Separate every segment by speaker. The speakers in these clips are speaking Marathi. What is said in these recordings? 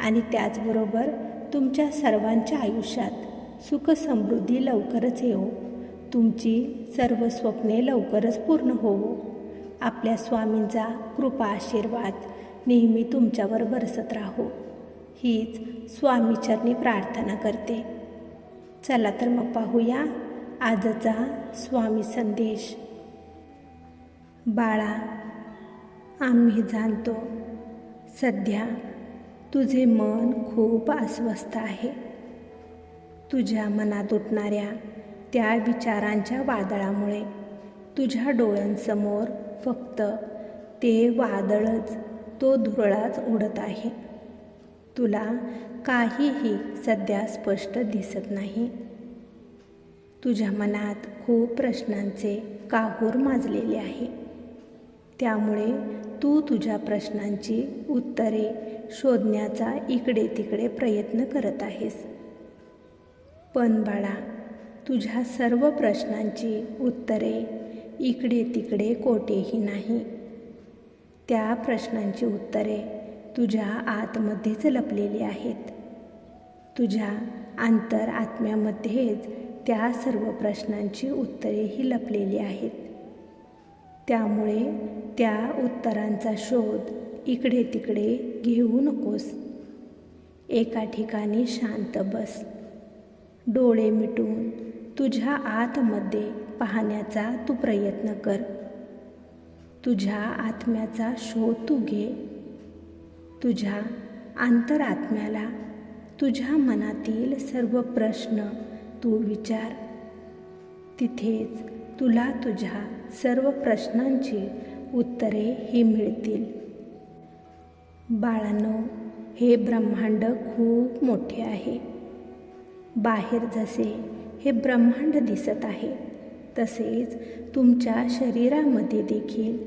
Speaker 1: आणि त्याचबरोबर तुमच्या सर्वांच्या आयुष्यात सुख समृद्धी लवकरच येऊ तुमची सर्व स्वप्ने लवकरच पूर्ण होवो. आपल्या स्वामींचा कृपा आशीर्वाद नेहमी तुमच्यावर बरसत राहो. हीच स्वामीचरणी प्रार्थना करते. चला तर मग पाहूया आजचा स्वामी संदेश. बाळा आम्ही जाणतो सध्या तुझे मन खूप अस्वस्थ आहे. तुझ्या मनात उठणाऱ्या त्या विचारांच्या वादळामुळे तुझ्या डोळ्यांसमोर फक्त ते वादळच तो धुरळाच उडत आहे. तुला काहीही सध्या स्पष्ट दिसत नाही. तुझ्या मनात खूप प्रश्नांचे काहूर माजलेले आहे. त्यामुळे तू तुझ्या प्रश्नांची उत्तरे शोधण्याचा इकडे तिकडे प्रयत्न करत आहेस. पण बाळा तुझ्या सर्व प्रश्नांची उत्तरे इकडे तिकडे कोठेही नाही. त्या प्रश्नांची उत्तरे तुझ्या आतमध्येच लपलेली आहेत. तुझ्या आंतर आत्म्यामध्येच त्या सर्व प्रश्नांची उत्तरेही लपलेली आहेत. त्यामुळे त्या उत्तरांचा शोध इकडे तिकडे घेऊ नकोस. एका ठिकाणी शांत बस. डोळे मिटून तुझ्या आतमध्ये पाहण्याचा तू प्रयत्न कर. तुझ्या आत्म्याचा शोध तू घे. तुझ्या आंतरात्म्याला तुझ्या मनातील सर्व प्रश्न तू विचार. तिथेच तुला तुझ्या सर्व प्रश्नांची उत्तरे ही मिळतील. बाळांनो हे ब्रह्मांड खूप मोठे आहे. बाहेर जसे हे ब्रह्मांड दिसत आहे तसेच तुमच्या शरीरामध्ये देखील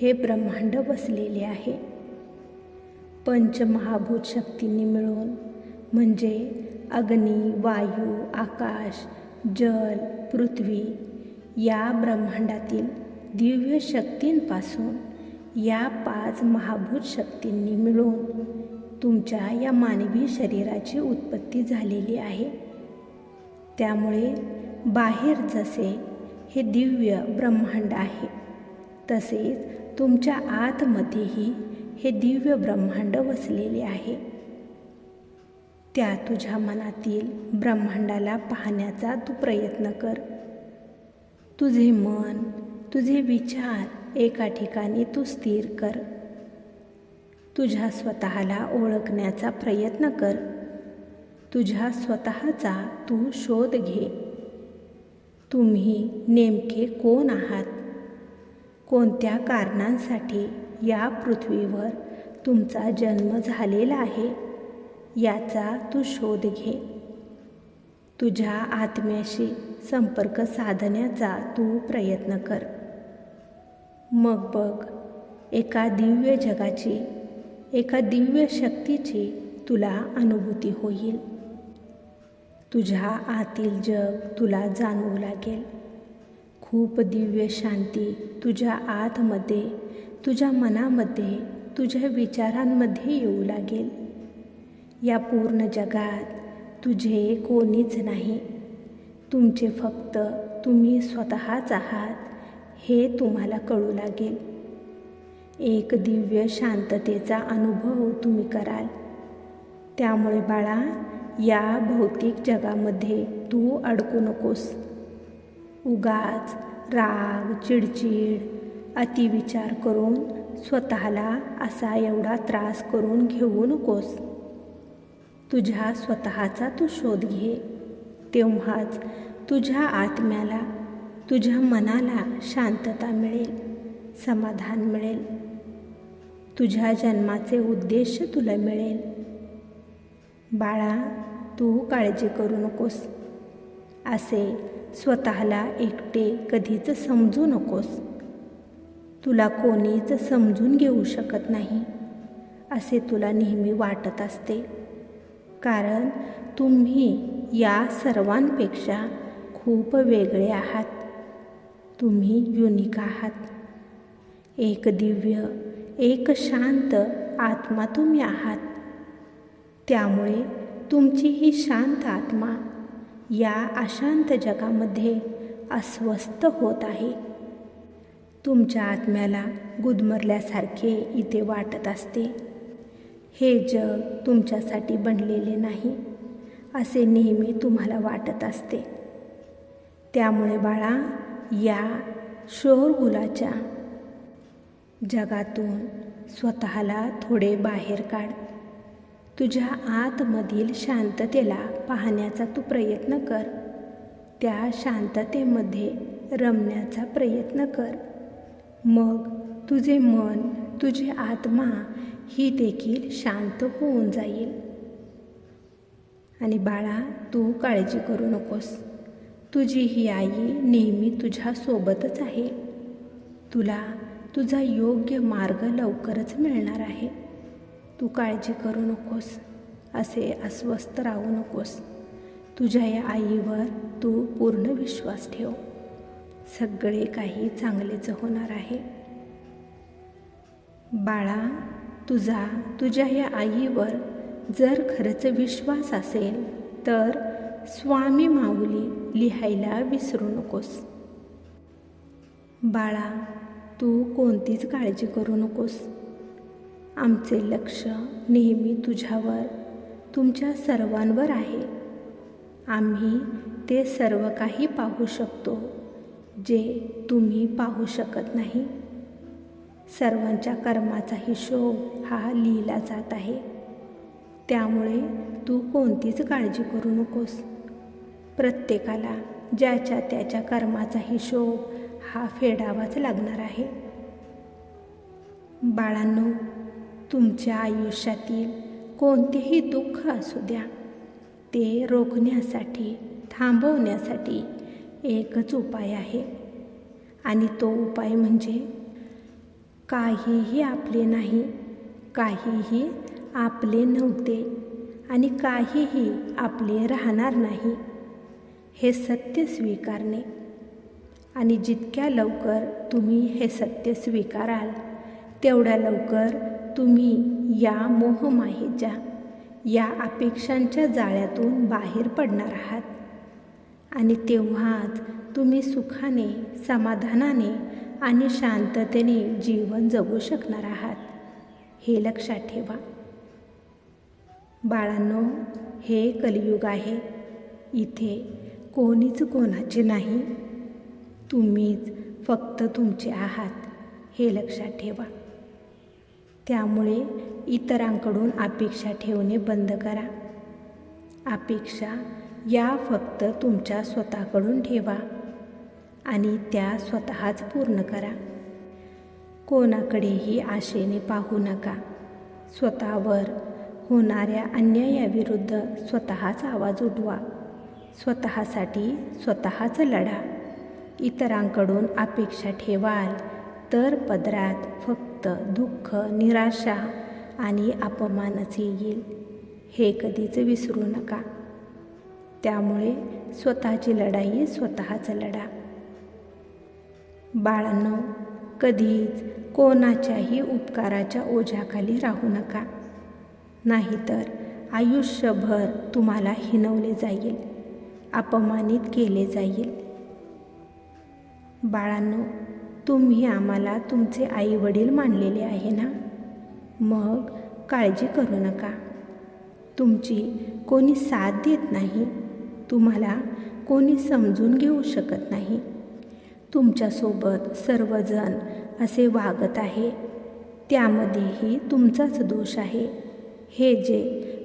Speaker 1: हे ब्रह्मांड बसलेले आहे. पंचमहाभूत शक्तींनी मिळून म्हणजे अग्नी वायू आकाश जल पृथ्वी या ब्रह्मांडातील दिव्य शक्तींपासून या पाच महाभूत शक्तींनी मिळून तुमच्या या मानवी शरीराची उत्पत्ती झालेली आहे. त्यामुळे बाहेर जसे हे दिव्य ब्रह्मांड आहे तसेच तुमच्या आतमध्येही हे दिव्य ब्रह्मांड वसलेले आहे. त्या तुझ्या मनातील ब्रह्मांडाला पाहण्याचा तू प्रयत्न कर. तुझे मन तुझे विचार एका ठिकाणी तू स्थिर कर. तुझ्या स्वतःला ओळखण्याचा प्रयत्न कर. तुझ्या स्वतःचा तू शोध घे. तुम्ही नेमके कोण आहात? कोणत्या कारणांसाठी या पृथ्वीवर तुमचा जन्म झालेला आहे? याचा तू शोध घे. तुझ्या आत्म्याशी संपर्क साधण्याचा तू प्रयत्न कर. मग बघ एका दिव्य जगाची एका दिव्य शक्तीची तुला अनुभूती होईल. तुझ्या आतील जग तुला जाणवू लागेल. खूप दिव्य शांती तुझ्या आतमध्ये तुझ्या मनामध्ये तुझ्या विचारांमध्ये येऊ लागेल. या पूर्ण जगात तुझे कोणीच नाही. तुमचे फक्त तुम्ही स्वतःच आहात हे तुम्हाला कळू लागेल. एक दिव्य शांततेचा अनुभव तुम्ही कराल. त्यामुळे बाळा या भौतिक जगामध्ये तू अडकू नकोस. उगाच राग चिडचिड अतिविचार करून स्वतःला असा एवढा त्रास करून घेऊ नकोस. तुझ्या स्वतःचा तू शोध घे. तेव्हाच तुझ्या आत्म्याला तुझ्या मनाला शांतता मिळेल समाधान मिळेल. तुझ्या जन्माचे उद्देश तुला मिळेल. बाळा तू काळजी करू नकोस. असे स्वतःला एकटे कधीच समजू नकोस. तुला कोणीच समजून घेऊ शकत नाही असे तुला नेहमी वाटत असते. कारण तुम्ही या सर्वांपेक्षा खूप वेगळे आहात. तुम्ही युनिक आहात. एक दिव्य एक शांत आत्मा तुम्ही आहात. त्यामुळे तुमची ही शांत आत्मा या अशांत जगामध्ये अस्वस्थ होत आहे. तुमच्या आत्म्याला गुदमरल्यासारखे इथे वाटत असते. हे जग तुमच्यासाठी बनलेले नाही. असे नेहमी तुम्हाला वाटत असते. त्यामुळे बाळा या शोरगुलाच्या जगातून स्वतःला थोडे बाहेर काढ. तुझ्या आतमधील शांततेला पाहण्याचा तू प्रयत्न कर. त्या शांततेमध्ये रमण्याचा प्रयत्न कर. मग तुझे मन तुझी आत्मा ही देखील शांत होऊन जाईल. आणि बाळा तू काळजी करू नकोस. तुझी ही आई नेहमी तुझ्यासोबतच आहे. तुला तुझा योग्य मार्ग लवकरच मिळणार आहे. तू काळजी करू नकोस असे अस्वस्थ राहू नकोस. तुझ्या या आईवर तू पूर्ण विश्वास ठेव. सगळे काही चांगलेच होणार आहे. बाळा तुझा तुझ्या या आईवर जर खरंच विश्वास असेल तर स्वामी माऊली लिहायला विसरू नकोस. बाळा तू कोणतीच काळजी करू नकोस. आमचे लक्ष नेहमी तुझ्यावर तुमच्या सर्वांवर आहे. आम्ही ते सर्व काही पाहू शकतो जे तुम्ही पाहू शकत नाही. सर्वांच्या कर्माचा हिशोब हा लिहिला जात आहे. त्यामुळे तू कोणतीच काळजी करू नकोस. प्रत्येकाला ज्याच्या त्याच्या कर्माचा हिशोब हा फेडावाच लागणार आहे. बाळांनो तुमच्या आयुष्यातील कोणतेही दुःख असू द्या. ते रोखण्यासाठी थांबवण्यासाठी एकच उपाय आहे. आणि तो उपाय म्हणजे काहीही आपले नाही काहीही आपले नव्हते आणि काहीही आपले राहणार नाही. हे सत्य स्वीकारणे. आणि जितक्या लवकर तुम्ही हे सत्य स्वीकाराल तेवढ्या लवकर तुम्ही या मोहमाहीच्या या अपेक्षांच्या जाळ्यातून बाहेर पडणार आहात. आणि तेव्हाच तुम्ही सुखाने समाधानाने आणि शांततेने जीवन जगू शकणार आहात. हे लक्षात ठेवा. बाळांनो हे कलियुग आहे. इथे कोणीच कोणाचे नाही. तुम्हीच फक्त तुमचे आहात हे लक्षात ठेवा. त्यामुळे इतरांकडून अपेक्षा ठेवणे बंद करा. अपेक्षा या फक्त तुमच्या स्वतःकडून ठेवा आणि त्या स्वतःच पूर्ण करा. कोणाकडेही आशेने पाहू नका. स्वतःवर होणाऱ्या अन्यायाविरुद्ध स्वतःचा आवाज उठवा. स्वतःसाठी स्वतःच लढा. इतरांकडून अपेक्षा ठेवाल तर पदरात फक्त दुःख निराशा आणि अपमानच येईल. हे कधीच विसरू नका. त्यामुळे स्वतःची लढाई स्वतःच लढा. बाळांनो कधीच कोणाच्याही उपकाराच्या ओझ्याखाली राहू नका. नाहीतर आयुष्यभर तुम्हाला हिनवले जाईल अपमानित केले जाईल. बाळांनो तुम्ही आम्हाला तुमचे आई वडील मानलेले आहे ना? मग काळजी करू नका. तुमची कोणी साथ देत नाही तुम्हाला कोणी समजून घेऊ शकत नाही. तुमच्यासोबत सर्वजण असे वागत आहे त्यामध्येही तुमचाच दोष आहे. हे जे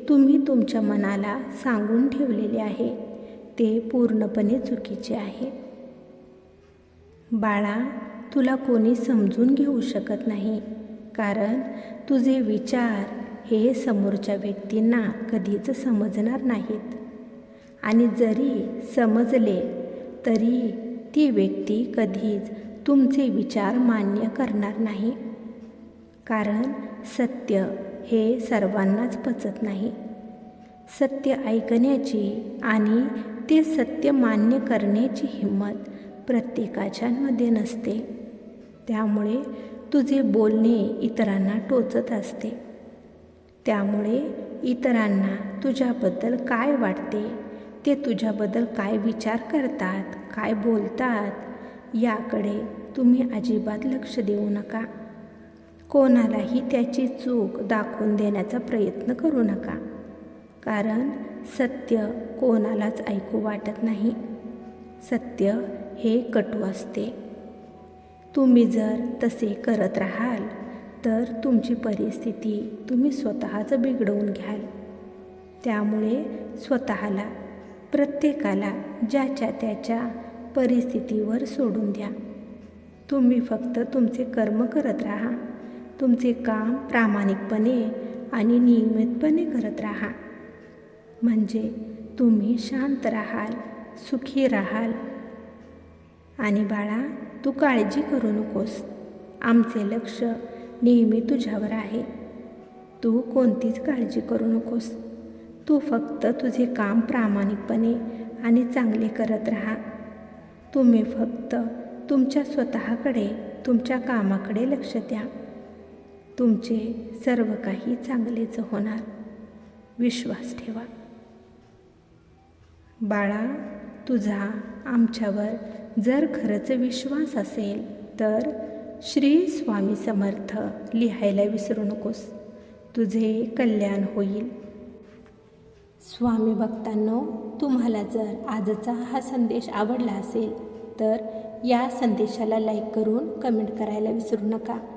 Speaker 1: तुम्ही तुमच्या मनाला सांगून ठेवलेले आहे ते पूर्णपणे चुकीचे आहे. बाळा तुला कोणी समजून घेऊ शकत नाही कारण तुझे विचार हे समोरच्या व्यक्तींना कधीच समजणार नाहीत. आणि जरी समजले तरी ती व्यक्ती कधीच तुमचे विचार मान्य करणार नाही. कारण सत्य हे सर्वांनाच पचत नाही. सत्य ऐकण्याची आणि ते सत्य मान्य करण्याची हिंमत प्रत्येकाच्यामध्ये नसते. त्यामुळे तुझे बोलणे इतरांना टोचत असते. त्यामुळे इतरांना तुझ्याबद्दल काय वाटते? ते तुझ्याबद्दल काय विचार करतात? काय बोलतात? याकडे तुम्ही अजिबात लक्ष देऊ नका. कोणालाही त्याची चूक दाखवून देण्याचा प्रयत्न करू नका. कारण सत्य कोणालाच ऐकू वाटत नाही. सत्य हे कटू असते. तुम्ही जर तसे करत राहाल तर तुमची परिस्थिती तुम्ही स्वतःच बिघडवून घ्याल. त्यामुळे स्वतःला प्रत्येकाला ज्याच्या त्याच्या परिस्थितीवर सोडून द्या. तुम्ही फक्त तुमचे कर्म करत राहा. तुमचे काम प्रामाणिकपणे आणि नियमितपणे करत राहा. म्हणजे तुम्ही शांत राहाल सुखी राहाल. आणि बाळा तू काळजी करू नकोस. आमचे लक्ष नेहमी तुझ्यावर आहे. तू कोणतीच काळजी करू नकोस. तू फक्त तुझे काम प्रामाणिकपणे आणि चांगले करत राहा. तुम्ही फक्त तुमच्या स्वतःकडे तुमच्या कामाकडे लक्ष द्या. तुमचे सर्व काही चांगलेच होणार. विश्वास ठेवा. बाळा तुझा आमच्यावर जर खरंच विश्वास असेल तर श्री स्वामी समर्थ लिहायला विसरू नकोस. तुझे कल्याण होईल. स्वामी भक्तांनो तुम्हाला जर आजचा हा संदेश आवडला असेल तर या संदेशाला लाईक करून कमेंट करायला विसरू नका.